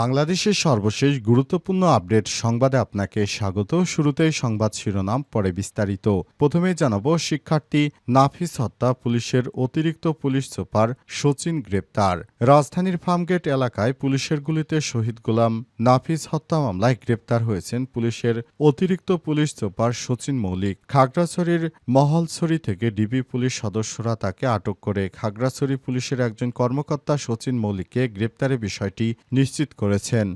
বাংলাদেশের সর্বশেষ গুরুত্বপূর্ণ আপডেট সংবাদে আপনাকে স্বাগত। শুরুতেই সংবাদ শিরোনাম, পরে বিস্তারিত। প্রথমে জানাব, শিক্ষার্থী নাফিস হত্যা পুলিশের অতিরিক্ত পুলিশ সুপার সচিন গ্রেপ্তার। রাজধানীর ফার্মগেট এলাকায় পুলিশের গুলিতে শহীদ গোলাম নাফিস হত্যা মামলায় গ্রেপ্তার হয়েছেন পুলিশের অতিরিক্ত পুলিশ সুপার সচিন মৌলিক। খাগড়াছড়ির মহলছড়ি থেকে ডিবি পুলিশ সদস্যরা তাকে আটক করে। খাগড়াছড়ি পুলিশের একজন কর্মকর্তা সচিন মৌলিককে গ্রেপ্তারের বিষয়টি নিশ্চিত করেছেন।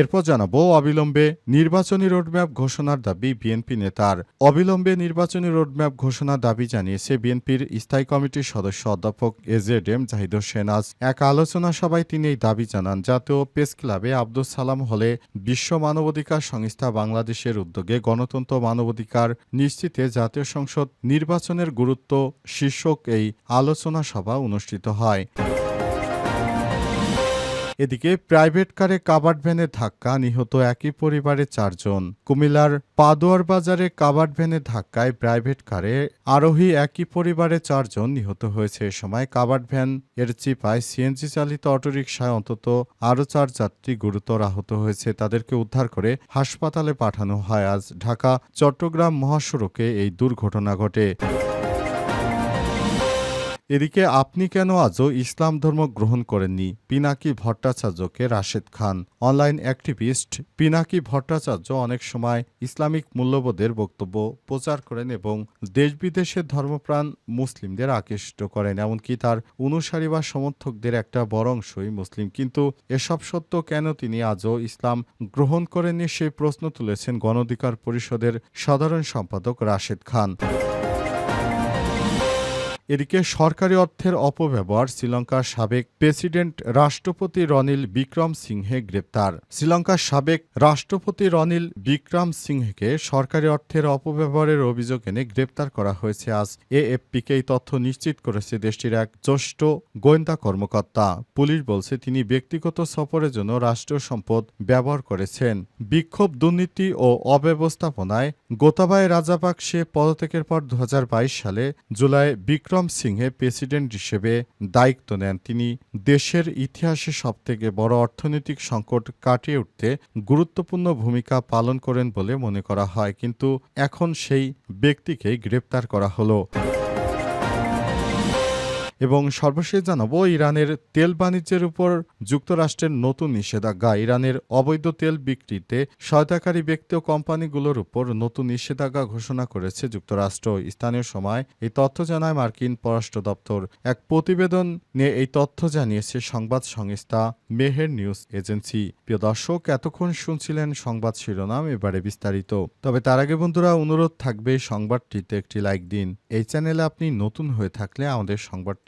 এরপর জানাব, অবিলম্বে নির্বাচনী রোডম্যাপ ঘোষণার দাবি বিএনপি নেতার। অবিলম্বে নির্বাচনী রোডম্যাপ ঘোষণার দাবি জানিয়েছে বিএনপির স্থায়ী কমিটির সদস্য অধ্যাপক এজেড এম জাহিদ হোসেন। আজ এক আলোচনা সভায় তিনি এই দাবি জানান জাতীয় প্রেস ক্লাবে আব্দুল সালাম হলে বিশ্ব মানবাধিকার সংস্থা বাংলাদেশের উদ্যোগে গণতন্ত্র মানবাধিকার নিশ্চিতে জাতীয় সংসদ নির্বাচনের গুরুত্ব শীর্ষক এই আলোচনা সভা অনুষ্ঠিত হয়। এদিকে প্রাইভেট কারে কাবার্ড ভ্যানে ধাক্কা, নিহত একই পরিবারের চারজন। কুমিল্লার পাদোয়ার বাজারে কাবার্ড ভ্যানে ধাক্কায় প্রাইভেট কারে আরোহী একই পরিবারের চারজন নিহত হয়েছে। এ সময় কাবার্ড ভ্যান এর চিপায় সিএনজি চালিত অটোরিকশায় অন্তত আরও চার যাত্রী গুরুতর আহত হয়েছে। তাদেরকে উদ্ধার করে হাসপাতালে পাঠানো হয়। আজ ঢাকা, চট্টগ্রাম মহাসড়কে এই দুর্ঘটনা ঘটে। এদিকে আপনি কেন আজও ইসলাম ধর্ম গ্রহণ করেননি? পিনাকি ভট্টাচার্যকে রাশেদ খান, অনলাইন অ্যাক্টিভিস্ট। পিনাকি ভট্টাচার্য অনেক সময় ইসলামিক মূল্যবোধের বক্তব্য প্রচার করেন এবং দেশ বিদেশের ধর্মপ্রাণ মুসলিমদের আকৃষ্ট করেন, এমনকি তার অনুসারী বা সমর্থকদের একটা বড় অংশই মুসলিম। কিন্তু এসব সত্য কেন তিনি আজও ইসলাম গ্রহণ করেননি সেই প্রশ্ন তুলেছেন গণঅধিকার পরিষদের সাধারণ সম্পাদক রাশেদ খান। এদিকে সরকারি অর্থের অপব্যবহার শ্রীলঙ্কার সাবেক প্রেসিডেন্ট রাষ্ট্রপতি রনিল বিক্রম সিংহে গ্রেপ্তার। শ্রীলঙ্কার সাবেক রাষ্ট্রপতি রনিল বিক্রম সিংহেকে সরকারি অর্থের অপব্যবহারের অভিযোগ এনে গ্রেপ্তার করা হয়েছে আজ। এএফপিকে এই তথ্য নিশ্চিত করেছে দেশটির এক জ্যেষ্ঠ গোয়েন্দা কর্মকর্তা। পুলিশ বলছে, তিনি ব্যক্তিগত সফরের জন্য রাষ্ট্রীয় সম্পদ ব্যবহার করেছেন। বিক্ষোভ, দুর্নীতি ও অব্যবস্থাপনায় গোতাবায় রাজাপাকসে পদত্যাগের পর দু হাজার বাইশ সালে জুলাই বিক্রম সিংহে প্রেসিডেন্ট হিসেবে দায়িত্ব নেন তিনি। দেশের ইতিহাসে সবথেকে বড় অর্থনৈতিক সংকট কাটিয়ে উঠতে গুরুত্বপূর্ণ ভূমিকা পালন করেন বলে মনে করা হয়। কিন্তু এখন সেই ব্যক্তিকেই গ্রেপ্তার করা হলো। এবং সর্বশেষ জানাব, ইরানের তেল বাণিজ্যের উপর যুক্তরাষ্ট্রের নতুন নিষেধাজ্ঞা। ইরানের অবৈধ তেল বিক্রিতে সহায়তাকারী ব্যক্তি ও কোম্পানিগুলোর উপর নতুন নিষেধাজ্ঞা ঘোষণা করেছে যুক্তরাষ্ট্র। স্থানীয় সময় এই তথ্য জানায় মার্কিন পররাষ্ট্র দপ্তর। এক প্রতিবেদন নিয়ে এই তথ্য জানিয়েছে সংবাদ সংস্থা মেহের নিউজ এজেন্সি। প্রিয় দর্শক, এতক্ষণ শুনছিলেন সংবাদ শিরোনাম, এবারে বিস্তারিত। তবে তার আগে বন্ধুরা, অনুরোধ থাকবে সংবাদটিতে একটি লাইক দিন। এই চ্যানেলে আপনি নতুন হয়ে থাকলে আমাদের সংবাদটি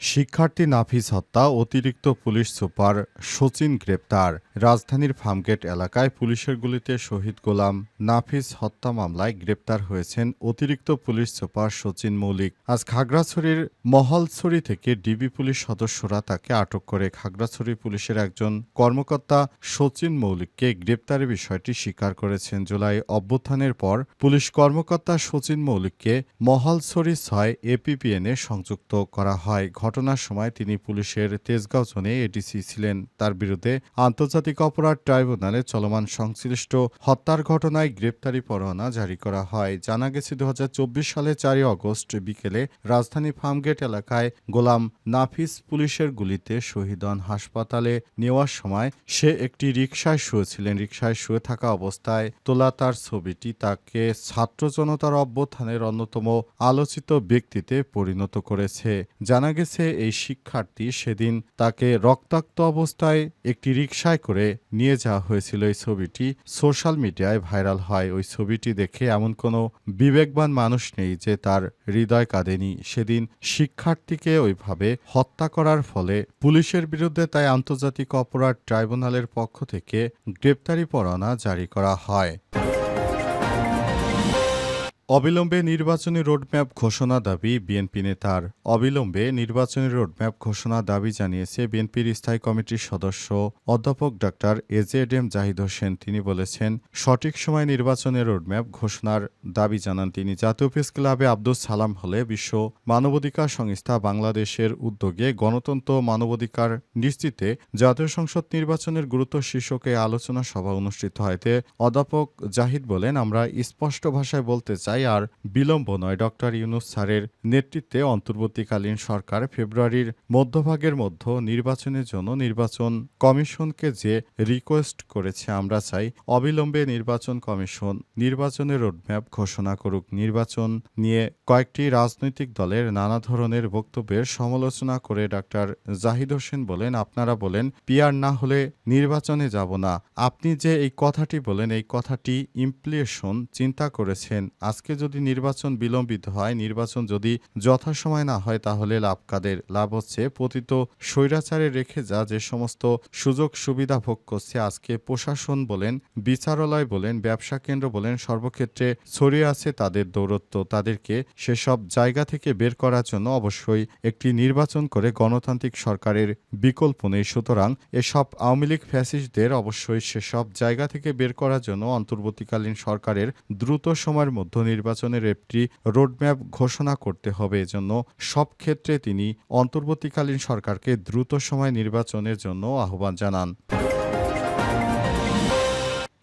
শিক্ষার্থী নাফিস হত্যা, অতিরিক্ত পুলিশ সুপার সচিন গ্রেপ্তার। রাজধানীর ফার্মগেট এলাকায় পুলিশের গুলিতে শহীদ গোলাম নাফিস হত্যা মামলায় গ্রেপ্তার হয়েছেন অতিরিক্ত পুলিশ সুপার সচিন মৌলিক। আজ খাগড়াছড়ির মহলছড়ি থেকে ডিবি পুলিশ সদস্যরা তাকে আটক করে। খাগড়াছড়ি পুলিশের একজন কর্মকর্তা সচিন মৌলিককে গ্রেপ্তারের বিষয়টি স্বীকার করেছেন। জুলাই অভ্যুত্থানের পর পুলিশ কর্মকর্তা সচিন মৌলিককে মহলছড়ি ছয় এপিপিএনে সংযুক্ত করা হয়। ঘটনার সময় তিনি পুলিশের তেজগাঁও জোনে এডিসি ছিলেন। তার বিরুদ্ধে আন্তর্জাতিক অপরাধ ট্রাইব্যুনালে চলমান সংশ্লিষ্ট হত্যার ঘটনায় গ্রেপ্তারি পরোয়ানা জারি করা হয়। জানা গেছে দু হাজার চব্বিশ সালে চারই অগস্ট বিকেলে রাজধানী ফার্মগেট এলাকায় গোলাম নাফিস পুলিশের গুলিতে শহীদ হন। হাসপাতালে নেওয়ার সময় সে একটি রিকশায় শুয়েছিলেন। রিকশায় শুয়ে থাকা অবস্থায় তোলা তার ছবিটি তাকে ছাত্র জনতার অভ্যুত্থানের অন্যতম আলোচিত ব্যক্তিতে পরিণত করেছে। জানা গেছে জানিয়েছে এই শিক্ষার্থী সেদিন তাকে রক্তাক্ত অবস্থায় একটি রিকশায় করে নিয়ে যাওয়া হয়েছিল। এই ছবিটি সোশ্যাল মিডিয়ায় ভাইরাল হয়। ওই ছবিটি দেখে এমন কোনো বিবেকবান মানুষ নেই যে তার হৃদয় কাঁদেনি। সেদিন শিক্ষার্থীকে ওইভাবে হত্যা করার ফলে পুলিশের বিরুদ্ধে তাই আন্তর্জাতিক অপরাধ ট্রাইব্যুনালের পক্ষ থেকে গ্রেপ্তারি পরোয়ানা জারি করা হয়। অবিলম্বে নির্বাচনী রোডম্যাপ ঘোষণা দাবি বিএনপি নেতার। অবিলম্বে নির্বাচনী রোডম্যাপ ঘোষণা দাবি জানিয়েছে বিএনপির স্থায়ী কমিটির সদস্য অধ্যাপক doctor AZ M Zahid Hossain. তিনি বলেছেন, সঠিক সময় নির্বাচনের রোডম্যাপ ঘোষণার দাবি জানান তিনি। জাতীয় প্রেস ক্লাবে আব্দুল সালাম হলে বিশ্ব মানবাধিকার সংস্থা বাংলাদেশের উদ্যোগে গণতন্ত্র মানবাধিকার নিশ্চিতে জাতীয় সংসদ নির্বাচনের গুরুত্ব শীর্ষকে আলোচনা সভা অনুষ্ঠিত হয়তে অধ্যাপক জাহিদ বলেন, আমরা স্পষ্ট ভাষায় বলতে চাই আর বিলম্ব নয়। ডক্টর ইউনুস স্যারের নেতৃত্বে অন্তর্বর্তীকালীন সরকার ফেব্রুয়ারির মধ্যভাগের মধ্যে নির্বাচনের জন্য নির্বাচন কমিশনকে যে রিকোয়েস্ট করেছে, আমরা চাই অবিলম্বে নির্বাচন কমিশন নির্বাচনের রোডম্যাপ ঘোষণা করুক। নির্বাচন নিয়ে কয়েকটি রাজনৈতিক দলের নানা ধরনের বক্তব্যের সমালোচনা করে ডাক্তার জাহিদ হোসেন বলেন, আপনারা বলেন, পিয়ার না হলে নির্বাচনে যাব না। আপনি যে এই কথাটি বলেন, এই কথাটি ইমপ্লিয়েশন চিন্তা করেছেন আজকে যদি নির্বাচন বিলম্বিত হয়, নির্বাচন যদি যথাসময় না হয়, তাহলে লাভ কাদের? লাভ হচ্ছে পতিত স্বৈরাচারে রেখে যা, যে সমস্ত সুযোগ সুবিধা ভোগ করছে আজকে প্রশাসন বলেন, বিচারালয় বলেন, ব্যবসা কেন্দ্র বলেন, সর্বক্ষেত্রে ছড়িয়ে আছে তাদের দৌরত্ব। তাদেরকে সেসব জায়গা থেকে বের করার জন্য অবশ্যই একটি নির্বাচন করে গণতান্ত্রিক সরকারের বিকল্প নেই। সুতরাং এসব আওয়ামী লীগ ফ্যাসিস্টদের অবশ্যই সেসব জায়গা থেকে বের করার জন্য অন্তর্বর্তীকালীন সরকারের দ্রুত সময়ের মধ্যে নির্বাচনের একটি রোডম্যাপ ঘোষণা করতে হবে। এজন্য সব ক্ষেত্রে তিনি অন্তর্বর্তীকালীন সরকারকে দ্রুত সময় নির্বাচনের জন্য আহ্বান জানান।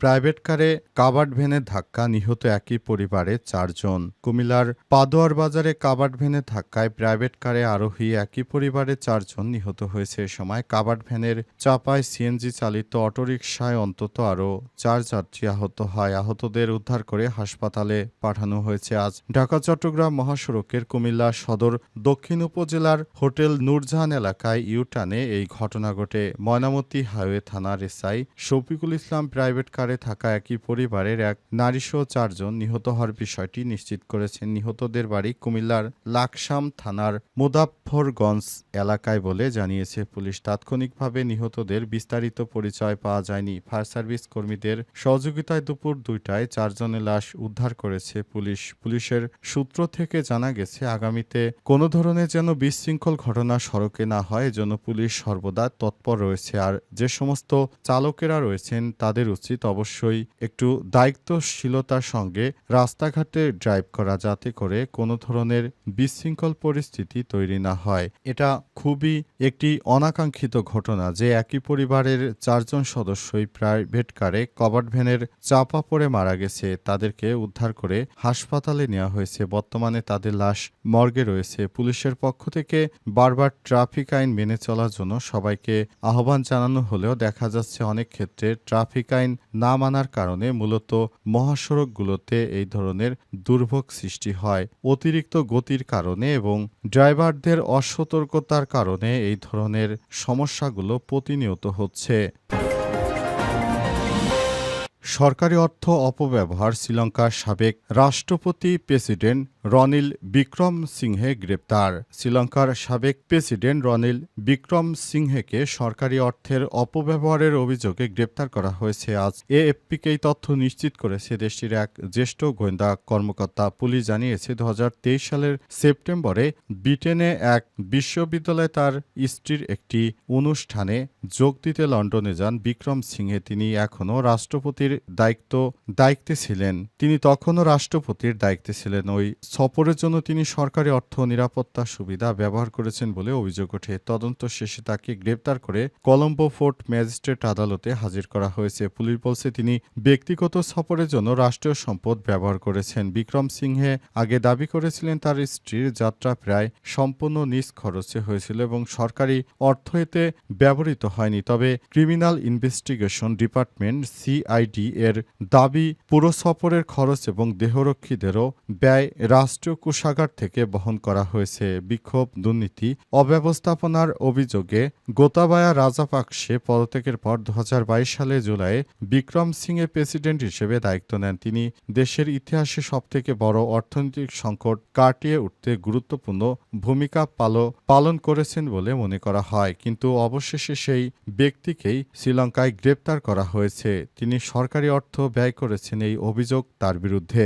প্রাইভেট কারে কাবার্ড ভ্যানে ধাক্কা, নিহত একই পরিবারের চারজন। কুমিল্লার পাদোয়ার বাজারে কাবার্ড ভ্যানে ধাক্কায় প্রাইভেট কারে আরোহী একই পরিবারের চারজন নিহত হয়েছে। এ সময় কাবার্ড ভ্যানের চাপায় সিএনজি চালিত অটোরিকশায় অন্তত আরও চার যাত্রী আহত হয়। আহতদের উদ্ধার করে হাসপাতালে পাঠানো হয়েছে। আজ ঢাকা, চট্টগ্রাম মহাসড়কের কুমিল্লা সদর দক্ষিণ উপজেলার হোটেল নূরজাহান এলাকায় ইউটানে এই ঘটনা ঘটে। ময়নামতি হাইওয়ে থানার এসআই শফিকুল ইসলাম প্রাইভেট কারে থাকা একই পরিবারের এক নারীসহ চারজন নিহত হওয়ার বিষয়টি নিশ্চিত করেছেন নিহতদের বাড়ি কুমিল্লার লাকসাম থানার মুদাফফরগঞ্জ এলাকায় বলে জানিয়েছে পুলিশ। তাৎক্ষণিকভাবে নিহতদের বিস্তারিত পরিচয় পাওয়া যায়নি। ফায়ার সার্ভিস কর্মীদের সহযোগিতায় দুপুর দুইটায় চারজনের লাশ উদ্ধার করেছে পুলিশ। পুলিশের সূত্র থেকে জানা গেছে, আগামীতে কোনো ধরনের যেন বিশৃঙ্খল ঘটনা সড়কে না হয়, এজন্য পুলিশ সর্বদা তৎপর রয়েছে। আর যে সমস্ত চালকেরা রয়েছেন, তাদের উচিত অবশ্যই একটু দায়িত্বশীলতার সঙ্গে রাস্তাঘাটে ড্রাইভ করা যাতে করে কোনো ধরনের বিশৃঙ্খল পরিস্থিতি তৈরি না হয়। এটা খুবই একটি অনাকাঙ্ক্ষিত ঘটনা যে একই পরিবারের চারজন সদস্যই প্রাইভেট কারে কভার্ড ভ্যানের চাপা পড়ে মারা গেছে। তাদেরকে উদ্ধার করে হাসপাতালে নেওয়া হয়েছে। বর্তমানে তাদের লাশ মর্গে রয়েছে। পুলিশের পক্ষ থেকে বারবার ট্রাফিক আইন মেনে চলার জন্য সবাইকে আহ্বান জানানো হলেও দেখা যাচ্ছে অনেক ক্ষেত্রে ট্রাফিক আইন না মানার কারণে মূলত মহাসড়কগুলোতে এই ধরনের দুর্ভোগ সৃষ্টি হয়। অতিরিক্ত গতির কারণে এবং ড্রাইভারদের অসতর্কতার কারণে এই ধরনের সমস্যাগুলো প্রতিনিয়ত হচ্ছে। সরকারি অর্থ অপব্যবহার শ্রীলঙ্কার সাবেক রাষ্ট্রপতি প্রেসিডেন্ট রনিল বিক্রম সিংহে গ্রেপ্তার। শ্রীলঙ্কার সাবেক প্রেসিডেন্ট রনিল বিক্রম সিংহেকে সরকারি অর্থের অপব্যবহারের অভিযোগে গ্রেপ্তার করা হয়েছে। আজ এএফপিকে এই তথ্য নিশ্চিত করেছে, দেশটির এক জ্যেষ্ঠ গোয়েন্দা কর্মকর্তা পুলিশ জানিয়েছে, দুহাজার তেইশ সালের সেপ্টেম্বরে ব্রিটেনে এক বিশ্ববিদ্যালয়ে তার স্ত্রীর একটি অনুষ্ঠানে যোগ দিতে লন্ডনে যান বিক্রম সিংহে তিনি এখনও রাষ্ট্রপতির দায়িত্ব, দায়িত্বে ছিলেন। তিনি তখনও রাষ্ট্রপতির দায়িত্বে ছিলেন। ওই সফরের জন্য তিনি সরকারি অর্থ নিরাপত্তা সুবিধা ব্যবহার করেছেন বলে অভিযোগ ওঠে। তদন্ত শেষে তাকে গ্রেপ্তার করে কলম্বো ফোর্ট ম্যাজিস্ট্রেট আদালতে হাজির করা হয়েছে। পুলিশ বলছে, তিনি ব্যক্তিগত সফরের জন্য রাষ্ট্রীয় সম্পদ ব্যবহার করেছেন। বিক্রম সিংহে আগে দাবি করেছিলেন, তার স্ত্রীর যাত্রা প্রায় সম্পূর্ণ নিজ খরচে হয়েছিল এবং সরকারি অর্থ এতে ব্যবহৃত হয়নি। তবে ক্রিমিনাল ইনভেস্টিগেশন ডিপার্টমেন্ট সিআইডি এর দাবি, পুরো সফরের খরচ এবং দেহরক্ষীদেরও ব্যয় রাষ্ট্র রাষ্ট্রীয় কোষাগার থেকে বহন করা হয়েছে বিক্ষোভ, দুর্নীতি, অব্যবস্থাপনার অভিযোগে গোতাবায়া রাজাপাকসে পদত্যাগের পর দু হাজার বাইশ সালে জুলাই বিক্রম সিংয়ে প্রেসিডেন্ট হিসেবে দায়িত্ব নেন তিনি। দেশের ইতিহাসে সবথেকে বড় অর্থনৈতিক সংকট কাটিয়ে উঠতে গুরুত্বপূর্ণ ভূমিকা পালো, পালন করেছেন বলে মনে করা হয়। কিন্তু অবশেষে সেই ব্যক্তিকেই শ্রীলঙ্কায় গ্রেপ্তার করা হয়েছে। তিনি সরকারি অর্থ ব্যয় করেছেন এই অভিযোগ তার বিরুদ্ধে।